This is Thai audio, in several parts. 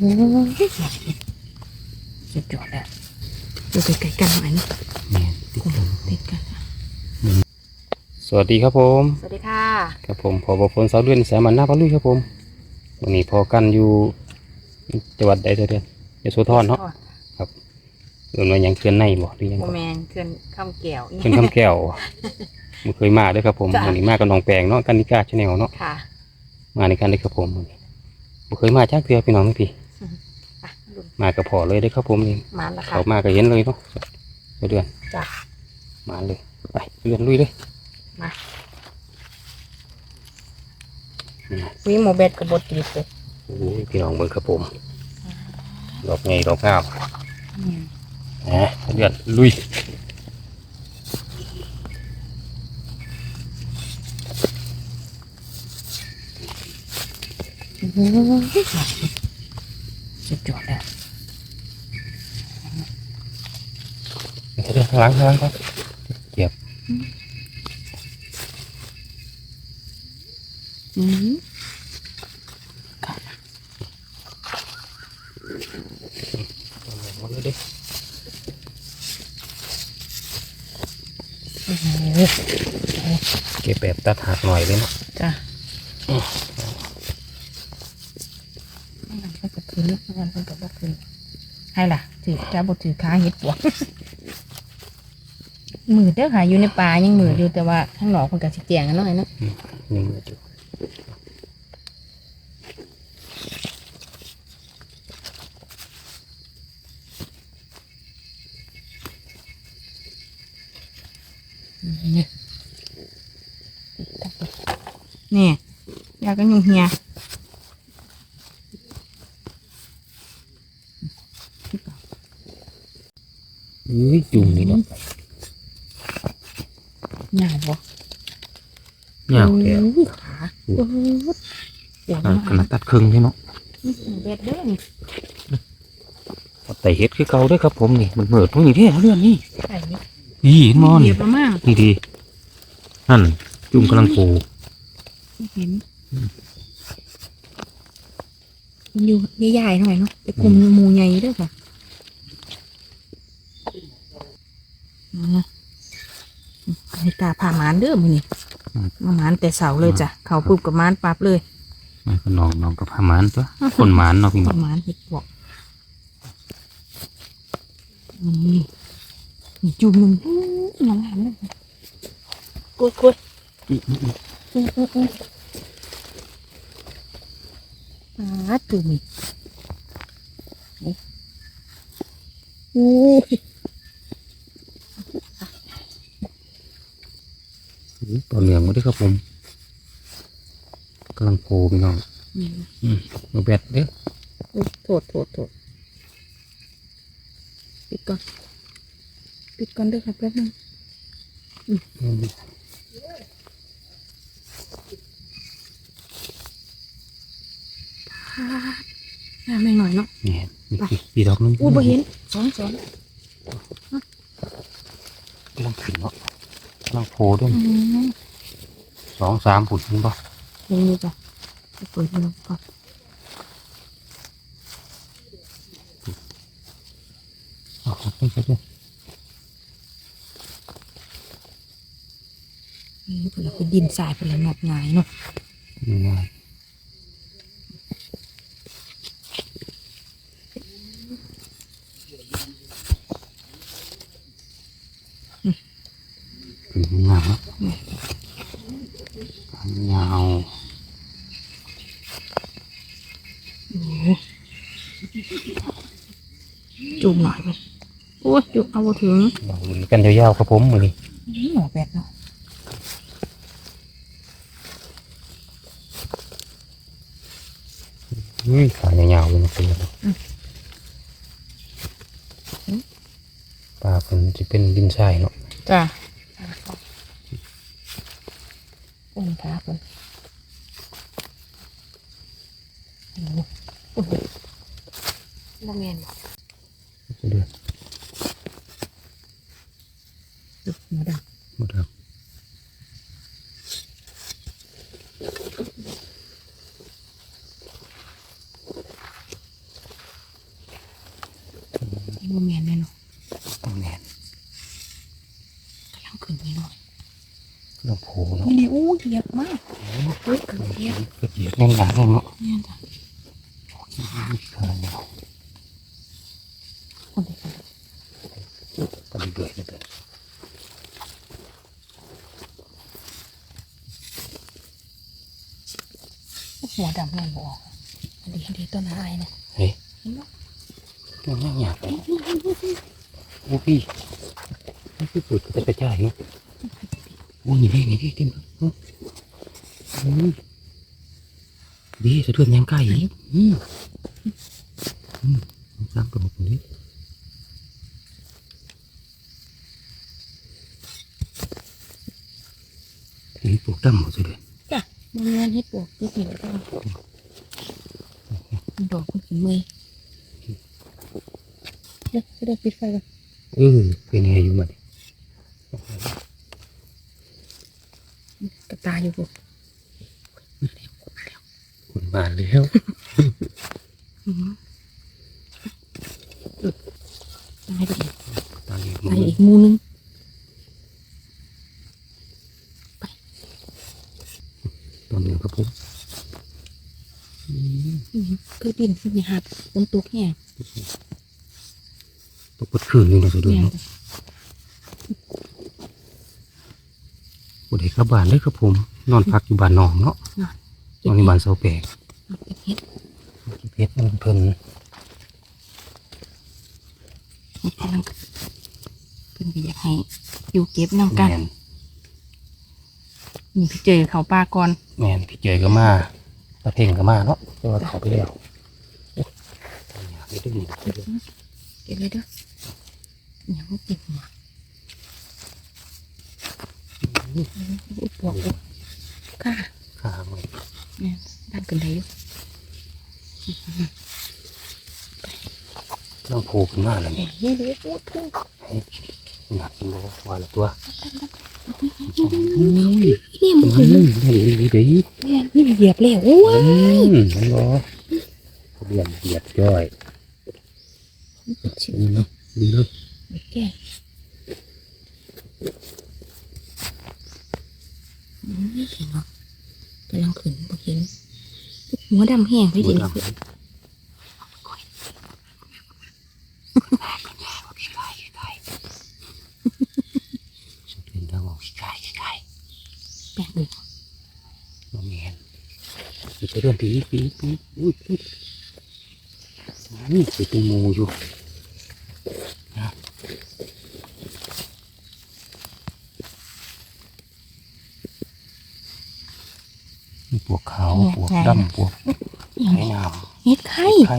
โอ้ยสุดยอดแล้วดูไกลๆกันหน่อยนะนี่ติดกันติดกันสวัสดีครับผม สวัสดีค่ะ ครับผมพอบฝนสาวเดือนสามันหน้าพะลุยครับผมวันนี้พอกันอยู่จังหวัดใดเดือนยโสธรเนาะเอิ้นว่าหยังเขื่อนในบ่หรือยังโมบ่แมนเขื่อนข้ามแก้วเขื่อนคำแก้วมันเคยมาเด้วยครับผมจ้ะวันนี้มากับน้องแปงเนาะกันนิกาชาแนลเนาะค่ะมาในการได้อครับผมมื้อนี้บ่เคยมาจากเทือพี่น้องพี่ อะดูมากับพอเลยได้อครับผมนี่มาแล้วค่ะเขามาก็เห็นเลยเนาะสาวเดือนจ้ะมาเลยไปเดือนลุยเลยมาวิโมเบดกับบดติดเลยโอ้ยพี่น้องเบิ่งครับผมดอกไงดอกงามนะเดือดลุยโอ้ยสุดยอดแล้ว เดือด ข้างหลังข้างหลังครับเหยียบอืมหมดเลยดิโอ้โหเก็บแบบตัดหักหน่อยเลยเนาะจ้ะมันก็จะคืนมันก็จะคืนให้ล่ะถือจ้าบถือค้าเห็ดปวก มือเด้อค่ะอยู่ในป่ายังมืออยู่แต่ว่าข้างนอกมันก็สิเตียงกันหน่อยเนาะยังเหลืออยู่นี่นี่ยากันยุงเฮียอุ้ยจุ่มนี่เนาะ หนาวบ่ ยาวแก่อุ้ยขาโอ้โหปวดอะมากขนาดตัดครึ่งใช่เนาะเบ็ดเด้อนี่แต่เห็ดคือเก่าเด้วยครับผมนี่มันเหมือดตรงนี้เท่เรื่องนี้ไข่นี่นี่เห็นมอนเหยียบมามากนี่ดีนั่นจุ่มกำลังโผล่เห็นมันอยู่ใหญ่ๆหน่อยเนาะไปกลุ่มหมูใหญ่เด้วยค่ะอ่าให้ตาผ่าหมานเด้อมือนี่ มาหมานแต่เสาเลยจ้ะเขาปุ๊บกับหมานปั๊บเลยมันก็น้องน้องกับพาหมานตัวคนหมานเนาะพี่ปน้องระมาณเห็ดบอกนี่นี่จุ่มหนึ่งอื้อน้ำหามเลยกดกดอื้ออื้ออื้ออ่าจุ่มนี่นี่อู้ย ต่อเนื่องมาด้วยครับผมกำลังโผล่พี่น้องนี่อืมมาแบดเด้ออุ๊ยโทษโทษโทษปิดก่อนปิดก่อนเด้วยครับแป๊บนึงอืมน้ำไม่หน่อยเนาะนี่นี่ปีปีดอกนึงอู้บ่เห็นสองสองกำลังขึ้นเนาะ กำลังโผล่ด้วยอืมสองสามผุดนี่ป่ะเห็นอยู่จ้ะไปเปิดดูก่อนอ๋อไม่ใช่ด้วยนี่เปิดเป็นดินทรายเป็นละงอกงายเนาะนี่ไง ขึ้นงามเนาะยาวจุ่มหน่อยไปโอ้ยจุ่มเอาบ่ถึงเราลุ้นกันยาวๆครับผมมือนี้หมอแปดเนาะอุ้ยขายาวๆเลยนะเป็นปลาเป็นจะเป็นดินทรายเนาะจ้ะอุ้มขาคนโอ้โหโอ้โหบ่แม่นบ่ จะเดือด จุ่มดังหมดแล้ว โมเมนแน่นอน ต้องแน่น กำลังขึ้นนี่เนาะ เรื่องโผล่เนาะ นี่นี่โอ้เหยียบมากเฮ้ยเกือบเหยียบ เกิดเหยียดแน่นหนาแน่นเนาะ เนี่ยจ้ะ เออเนาะ คนเด็กคน ก็เดือดเลย หัวดำเลยบออกอันนี้อันนี้ต้นอะไรนะ เฮ้ย เห็นไหม มันยากยากเลย โอ้พี่นี่คือปวดกระจายเนาะโอ้นี่พี่นี่พี่เต็มเลยอืมดีสะเทือนยังใกล้อีกอืมอืมสร้างกระบอกนี้นี่ปลูกตั้มหมดเลยจ้ะมันเงินให้ปวกที่ผิวก็ดอกมันขึ้นมือเดี๋ยวจะได้ปิดไฟก่อนเออเป็นไงอยู่มันกระตายอยู่ปุ๊บคนมาแล้วอืมอึดตายไปอีกตายอยู่ตายอีกหมูนึงตอนนี้ครับผมอืมอืมเคยปีนขึ้นไปหัดบนตุกแห้ง ตกปดคืนเลยนะสุดเลยแห้งเนาะบุได้กลับบ้านเลยครับผม นอนพักอยู่บ้านน้องเนาะนอนในบ้านเสาแปลกเก็บเห็ดเพชรมันเพิ่นกำลังเพิ่นก็อยากให้อยู่เก็บน้ำกันแมนนี่พี่เจอเขาปลาก่อนแมนพี่เจยก็มาตาเพ่งก็มาเนาะแต่ว่าเขาไปแล้วโอ้ยอยากไปดูนี่เก็บเลยเด้ออ ย่ามาติดหัวอุปวกอุปค่ะข้ามันเนี่ยด้านกันได้อยู่ต้องผล่ขึ้นมาแล้วเฮ้นี่ยเดี๋ยวพูดพูดหนักโลว่าละตัวนี่มันอืถึงมได้ดีดีดีเนี่ยนี่เหยียบแล้วโอ้ยมมันรอเรียนเหยียบย่อยดีเนาะดีเลย แก่อืมเห็นบ่กำลังขึ้นบ่เห็นหัวดำแห้งไปดินแปลกเลยน้องแมนไปเรื่องผีผีผีอุ้ยอุ้ยนี่เป็นตัวงูอยู่ มีปวกขาวปวกดำปวกอย่างไข่น้เฮ็ดไข่ำไข่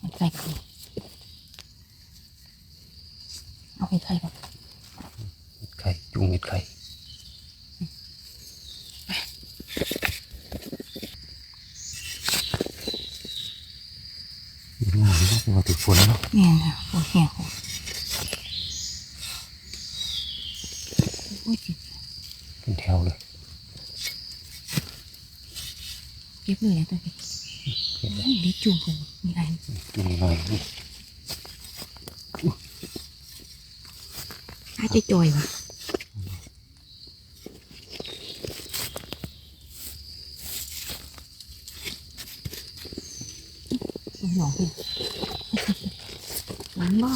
เฮ็ดไข่ก่อนเอาเฮ็ดไข่ก่อน เห็ดไข่จุงเห็ดไข่เห็นงามเลยนะแต่ว่าติดฝนเนาะ แม่นค่ะโอ้แห้งโอ้โอ้ย เป็นแถวเลย เก็บเลยตัวนี้เห็นไดี๋ยวจุ่มคนมีอะไรจุงหน่อยนี่อาจจะจอยวะหนองพี่มันบ่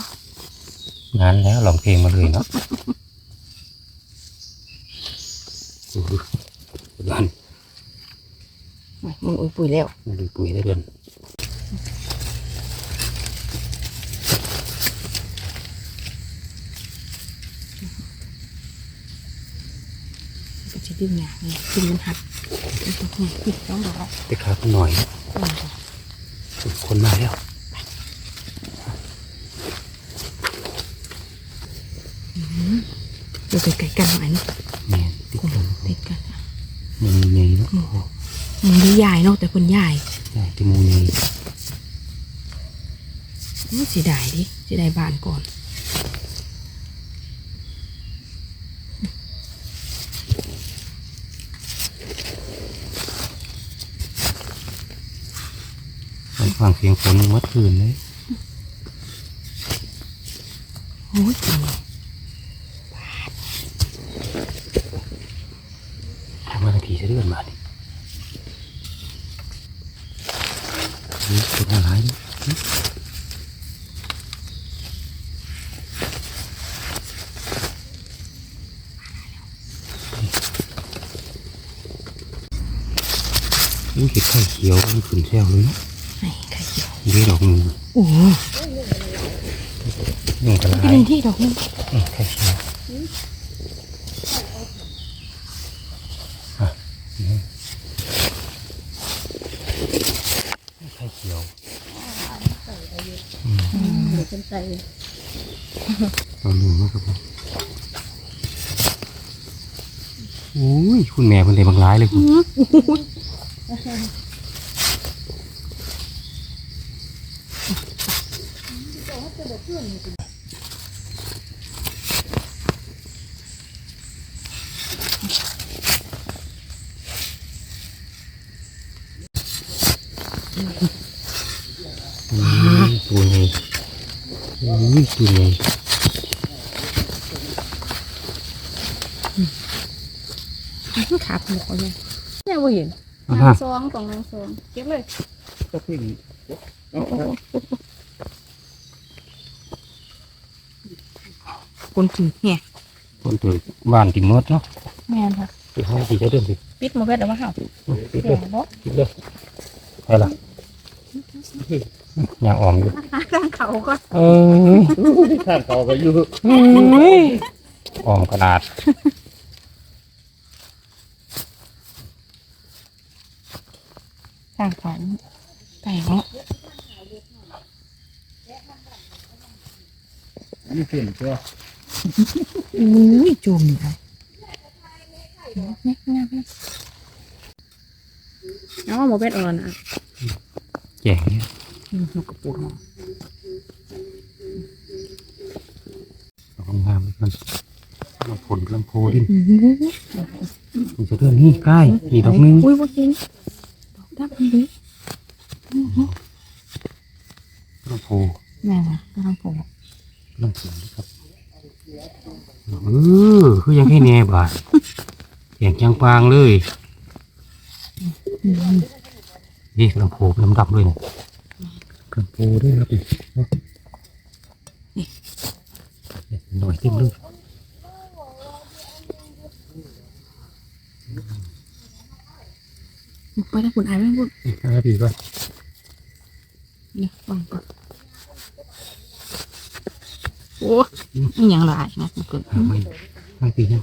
งานแล้วหลงเพลงมาเลยเนาะโอ้โหเดือน มึงอุ้ยปุ๋ยแล้วมาดูปุ๋ยได้เดือนก็จะดึงหยาเลยดึงมันหัดมันต้องหัดปิดต้องบอกว่าไปขาคุณหน่อยอืมคนมาแล้วอยู่ไกลๆกันหน่อยนะแม่นติดคนกันติดกันอะมูใหญ่เนาะ มึงดีใหญ่เนาะแต่คนใหญ่ใช่ที่มูใหญ่ไม่เสียดายดิเสียดายบานก่อนฟังเสียงฝนเมื่อคืนเลยโอ้ย ทำมานาทีจะเลื่อนมาดินี่เป็นอะไรนี่นี่เห็ดไข่เขียวมันขึ้นแซวเลยเนาะไหนไข่เขียวนี่ดอกหนึ่งโอ้ยนี่กระไรที่นี่ที่ดอกนึงนี่ไข่เขียวอะนี่นี่ไข่เขียวเดี๋ยวฉันใส่ตอนหนึ่งนะครับผมโอ้ยคุณแม่เป็นเลยบางร้ายเลยคุณ อืมตัวใหญ่โอ้ยตัวใหญ่ขาผูกเขาเนี่ยเนี่ยว่าเห็นอ่านางซองของนางซองเก็บเลย คนถึงเนี่ยคนตัวบ้านติมดเนาะแม่นค่ะไปให้ดีจะเดินสิปิดหมาเพชรแล้วว่าเห่าปิดแดเลยงบ่ปิดเลยไปละยางอ่อมอยู่ข้างเขาก็เอ้ยข้างเขาก็อยู่เอ้ยอ่อมขนาดสร้างของไก่เนาะนี่เปลี่ยนตัว อุ้ยจุ่มเลยเนี่ยเนี่ยเอาหมอเป็ดอ่อนอะแย่งเนี่ยนกกระปุกเนาะเอางามๆมันลำผลลำโพดินมันจะเดินนี่ใกล้นี่ดอกนึงอุ้ยบ่เห็นดอกดับเลยลำโพแม่ค่ะกำลังโผล่ลำผลครับ ออคือยังให้แน่บาดแข่งจังปางเลยอืมนี่ลำโพลำดับเลยนะลำโพด้วยครับนี่หน่อยเต็มเลยไปแล้วคุณอายไม่พูดนี่ครับพี่ก่อนเนี่ยวางก่อน โอ้ยนี่ยังหลายนะมันเกิดหาไม่ไม่ปีนะ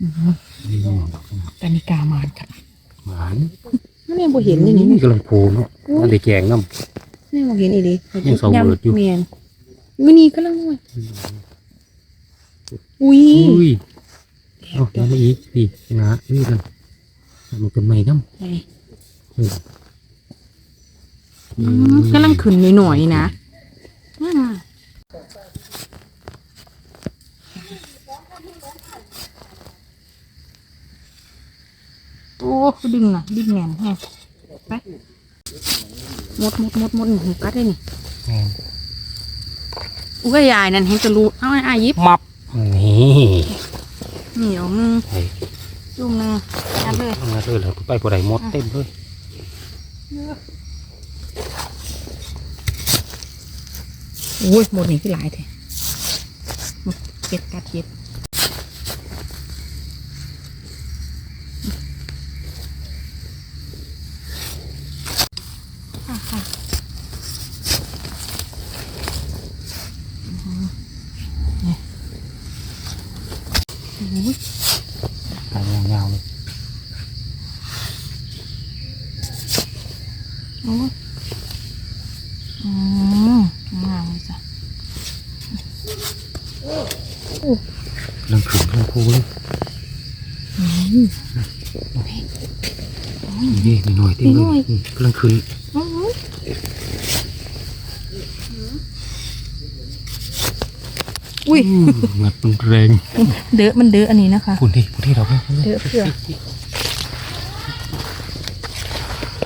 อือนี่กานิกามานค่ะหวานนั่นเองบ่เห็นเลยนี่นี่กำลังโพเนาะอันเด็กแกงน้นี่บ่เห็นอีหลียังสองเบิดอยู่เมียนมื้อนี้กำลังว่าอุ้ยำอุ้ยเอาน้ำมาอีกพี่นะนี่กันมันเป็นไม้น้ำไหนเอออืมกำลังขึ้นหน่อยๆนะอืม โอ้ดึงน่ะดึงแงนแฮะไปหมดหมดหมดหมดหนูกัดได้นี่แม่นอุ้ยยายนั่นเห็นจะรู้เอาไอ้อายยิบมับนี่เหนียวนึงไอ้จุ่มนึงยัดเลยทำงานเลยแล้วไปปวดไหมดเต็มเลย โอ้ยหมดนี่คือหลายแท้เก็ดกัดเก็ดอะค่ะอือหือเนี่ยโอ้ย กายยาวๆเลย โอ้ยอืมงามเลยจ้ะ กำลังขึ้นกำลังโพเลย อืมนี่มีหน่อยเต็มเลมีหน่อยยนี่กำลังขึ้นอืมอุ้ยงัดมันแรงเดอะมันเดอะอันนี้นะคะพูดดิพูดที่เราไม่พูดเดอะเพื่อ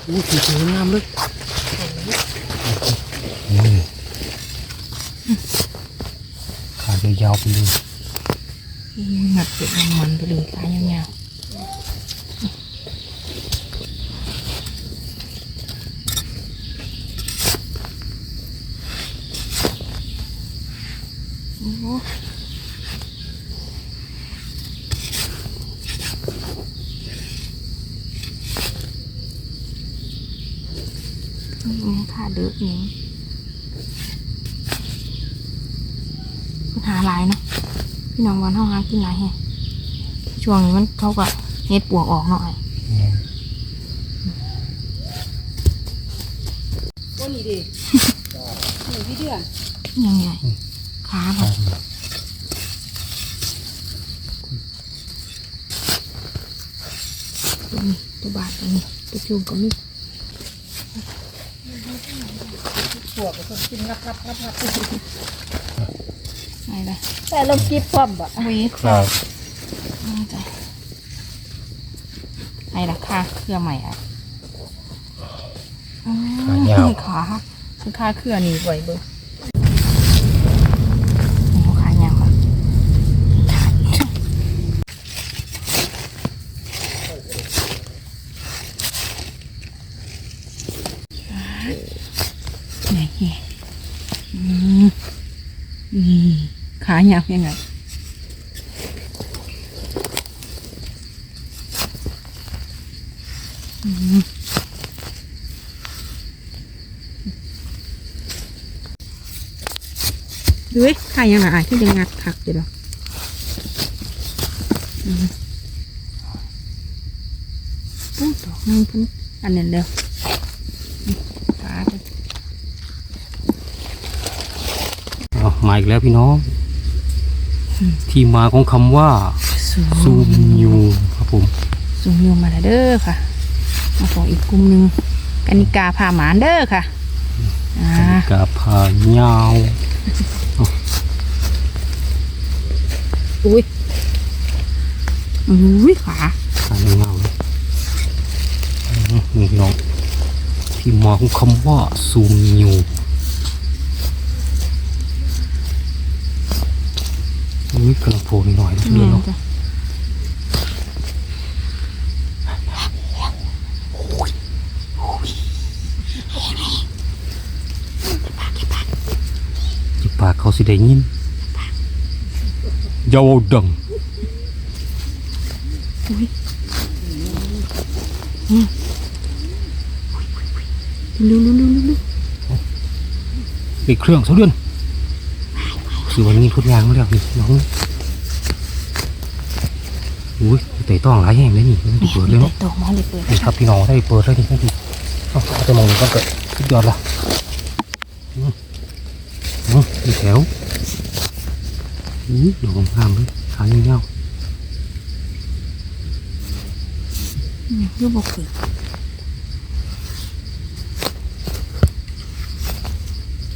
อู้สีสวยงามเลยนี่ยาวๆไปเลยหนักเก็บน้ำมันไปเลยขายาวๆโอ้โห นี่ค่ะเดือกนี้ปัญหาหลายเนาะพี่น้องวันเท่าหากินหลายแฮะช่วงนี้มันเขาก็เฮ็ดปวกออกหน่อยตัวนี้ดินี่พี่เดือนยังไงขาแบบตัวนี้ตัวบาดตัวนี้ตัวจูงก็มี ปว กก็กินรับรับรับรับไหนล่ะแต่ลมกีบพร้อมบ่เอาไว้ครับน่าจะไหนล่ะค่าเครือใหม่อะอ๋อขายาวขาคือค่าเครือนี่ไว้เบิ่งโอ้ขายาวค่ะขาด ไหนอืมนี่ขายาวยังไงดูเว้ยขายยังไงที่จะงัดคักอยู่หรอปุ๊บดอกนึงพุ่นอันนั้เดียวขาไปเอามาอีกแล้วพี่น้อง ที่มาของคำว่าสูงซูมยูครับผมสูงโยมมาแล้วเด้อค่ะมาของอีกกลุ่มหนึ่งกานิกาพาหมานเด้อค่ะอ่ากาพายาวอุ้ยอุ้ยขาขายาวเลยนี่พี่น้องที่มาของคำว่าซูมยู อุ้ยกำลังโผล่หน่อยๆนะแม่พี่นน้องจ้ะจิปากเขาสิได้ยินยาวดังลุลุลุลุลุไอ้เครื่องเสาเดือน สือวันนี้พุทธยางมาแล้วนี่น้องอุ้ยเตะต้องหลายแห่งเลยนี่ไม่ได้เปิดเลยเนาะตกมาเลยเปิดนี่ครับพี่น้องได้เปิดเลยนี่ไม่ดีเอาเอาแต่มองนี้ก็เกิดสุดยอดละอืมอืมมีแถวอุ้ยดอกงามเลยขายเงายูบอกคือๆ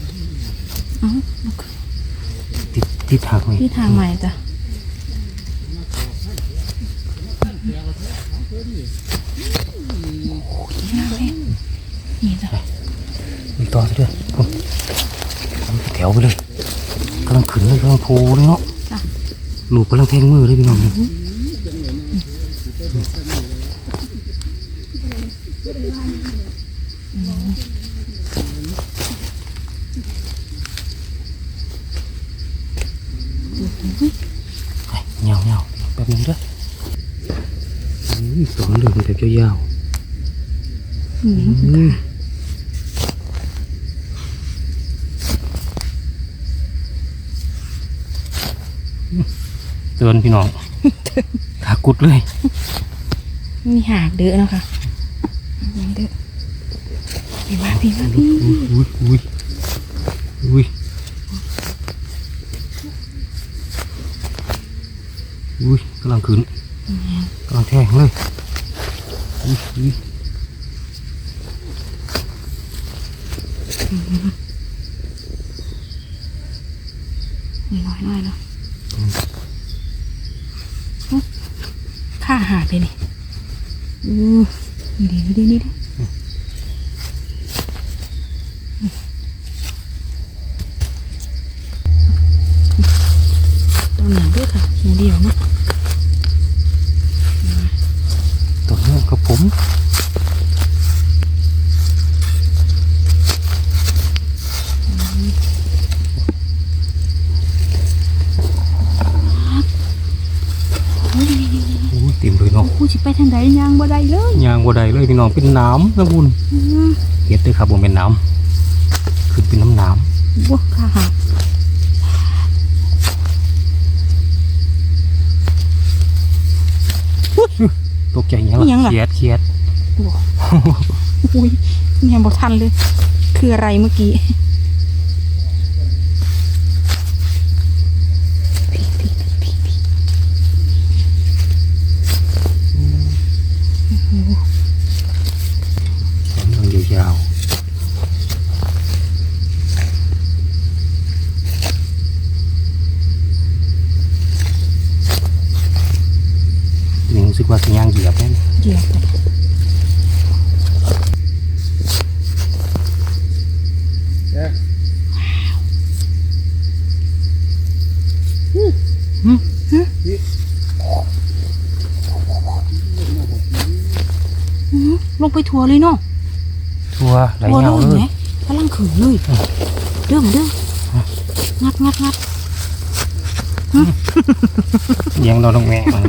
ติดติด ทางไว้ที่ทางใหม่จ้ะนี่จ้ะมีต่อซะด้วยอืมทำเป็นแถวไปเลยกำลังขึ้นเลยกำลังโผล่เลยเนาะลูกกำลังแทงมือเลยพี่น้องนี่ไปเงาเงาๆแป๊บนึงเด้ออุ้ยสอนเรื่องแต่ยาว อืม ๆอืม เตือนพี่น้องขากุดเลย มีหากเด้อเนาะค่ะหากเด้อพี่มาพี่มาพี่อุ้ยอุ้ยอุ้ยอุ้ยกำลังขึ้นกำลังแทงเลยอุ้ยอุ้ยนี่น้อยน้อยเนาะข้า หาไปนี่อือดีดินี่ดินี่ดิ หนาด้วยค่ะหนาเดียวเนาะ ตัวนี้ครับผมโอ้ย เต็มเลยเนาะกูสิไปทางใดยังบ่ได้เลยยางบ่ได้เลยพี่น้องเป็นน้ำนะบุญเฮ็ดเด้อครับผมเป็นน้ำคือเป็นน้ำน้บ่ค่ะำตกใจยังอิหยังล่ะล่ะเคียดเคียดอุ้ยยังบ่ทันเลย คืออะไรเมื่อกี้พี่พี่พี่พี่ กำลังยาวๆนี่รู้สึกว่าสัญญาณเหยียบแน่ เหยียบไป เนี่ย อื้อล งไปทัวเลยเนาะทัวไหลทัวเหงาเลยเลไหมยกำลังขืนเลยเด้อมเด้องัดงัดงัดเลี้ยงเราต้องแม่มัน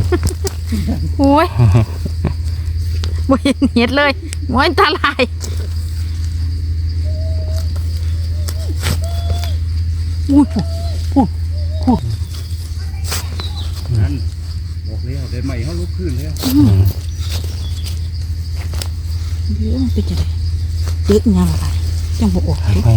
โอ้ยบ่เห็นเห็ดเลยโอ้ยตาลายอุ้ยพูดนั่นบอกแล้วได้ใหม่เขาลุกขึ้นแล้วอืม เดี๋ยวมันเป็นจะได เด็กยังอะไรจังบ่ออกเด้ไม่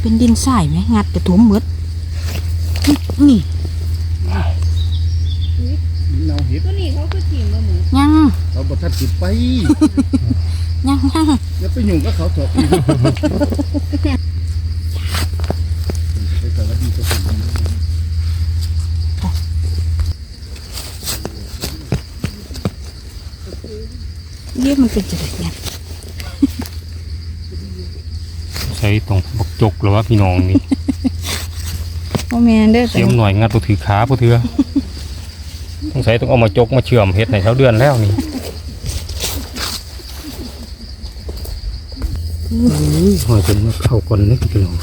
เป็นดินทรายไหมงัดกระถมหมดนี่เนาเห็ดตัวนี้เขาคือทีมมาหมูยังเขาบัทัดติดไปยังยังอย่าไปยุ่งกับเขาเถอะไปสวัสดีเจ้าของ เยี่ย มันเป็นจะไดเนี่ยใช้ตรงบกจกหรือว่าพี่น้องนี่โอแมนเด้อเสียมหน่อยงัดตัวถือขาพวกเถือต้องใช้ต้องเอามาจกมาเชื่อมเฮ็ดในเช้าเดือนแล้วนี่หอยเป็นเข้าก่อนนี่พี่น้อง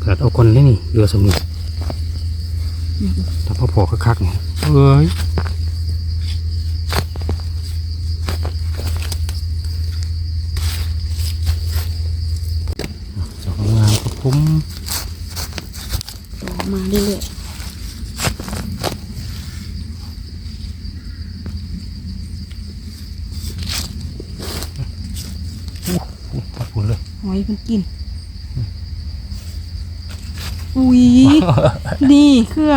เกิดเอาก่อนนี่นี่เรือสมุทรถ้าพอพอคักๆนี่เอ้ยสองงามครับผม มาเรื่อย ขอบคุณเลย ๆหอยมันกิน อุ้ย นี่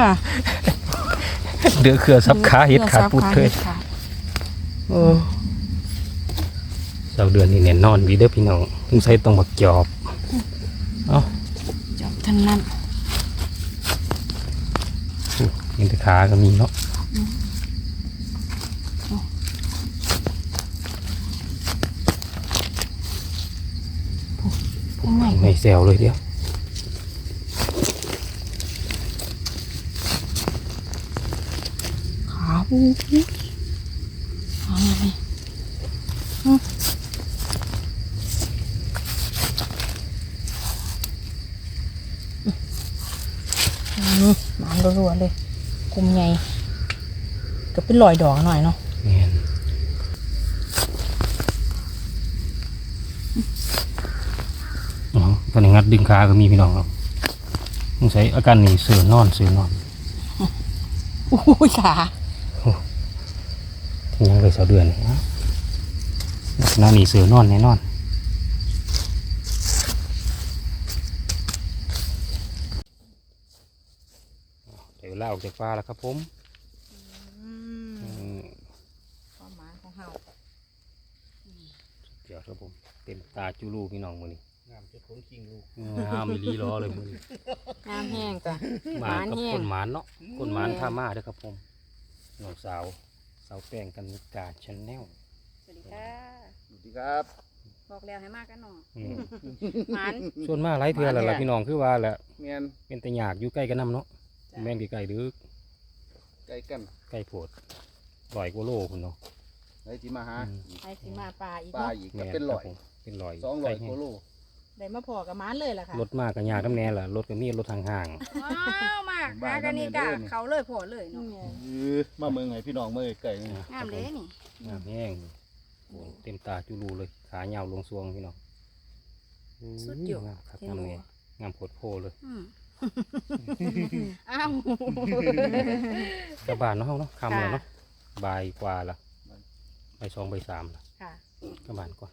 เครือเดือเคือซับขาเห็ดขาดปุดเลยเขาดเสาเดือนนี่แน่นอนวีเด้อพี่น้องต้องใช้ต้องบักจอบจบท่านนั้นยิงแต่ขาก็มีเนาะข้างในไม่แซวเลยเดียว ขาบูขาอะไรอืมอืมหมานรัวๆเลยกลุ่มใหญ่ก็เป็นรอยดอกหน่อยเนาะอ๋อตอนนี้งัดดึงขาก็มีพี่น้องครับต้องใช้อาการนี่เสือนอนเสือนอนโอ้ยขา ที่ยังเลยเสาเดือนนี่นะลักษณะนี่เสือนอนแน่นอนเดี๋ยวล่าออกจากฟ้าแล้วครับผมอืมความหมายของเฮาเดี๋ยวครับผมเต็มตาจูลูพี่น้องมือนี้งามเจ้าของคิงลูกงามมีลีล้อเลยมือนี้น้ำแห้งจ้ะหมากับหมานแห้งคนหมานเนาะคนหมานท่ามาเด้อครับผมน้องสาว สาวแป้งกันนิกาชาแนลสวัสดีค่ะ สวัสดีครับพอบอกแล้วให้มากกันหน่ออืมหมันส่วนมากหลายเทื่อแหละล่ะพี่น้องคือว่าแหละเมียนเป็นแต่ยากอยู่ใกล้กันนํเนาะจ้ะแม่นไกลๆหรือไก่กันใกล้โพดร้อยกว่าโลพุ่นเนาะไหนที่มาหาอืมไอ้สิมาปลาอีกปลาเนาะอีกก็แม่นเป็นร้อยครับผมเป็นร้อยสองร้อยใกล้กิโล ได้มาพอกับหมันเลยล่ะค่ะรถมากก็ยากนำแน่ล่ะรถก็มีรถทางห่างว้าวมากหากันนี่กะเขาเลยพอเลยเนาะเออมาเมืองไงพี่น้องเมืองไก่นี่งามเลยนี่งามแห้งโอ้เต็มตาจุลูเลยขายาวลงซวงพี่น้องสุดยอดงามครับเห็นงามบ่แน่งามโพดโพเลยอืมอ้าวกระบานเนาะเฮาเนาะคำแล้วค่ะเนาะบ่ายกว่าละบ่ายสองบ่ายสามละค่ะกระบานก่อน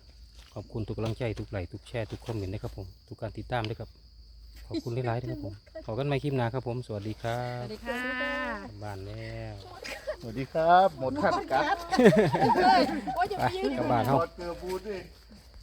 ขอบคุณทุกกำลังใจทุกไลค์ทุกแชร์ทุกคอมเมนต์นะครับผมทุกการติดตามด้วยครับขอบคุณหลายๆด้วยครับผมขอกันใหม่คลิปหน้าครับผมสวัสดีครัสบวัสดีค่ะกลับบ้านแล้วสวัสดีครับ หมดขัดกัดโอ้ยอย่าไปยืน กลับบ้านถเฮาอดเกลือบูดด้วย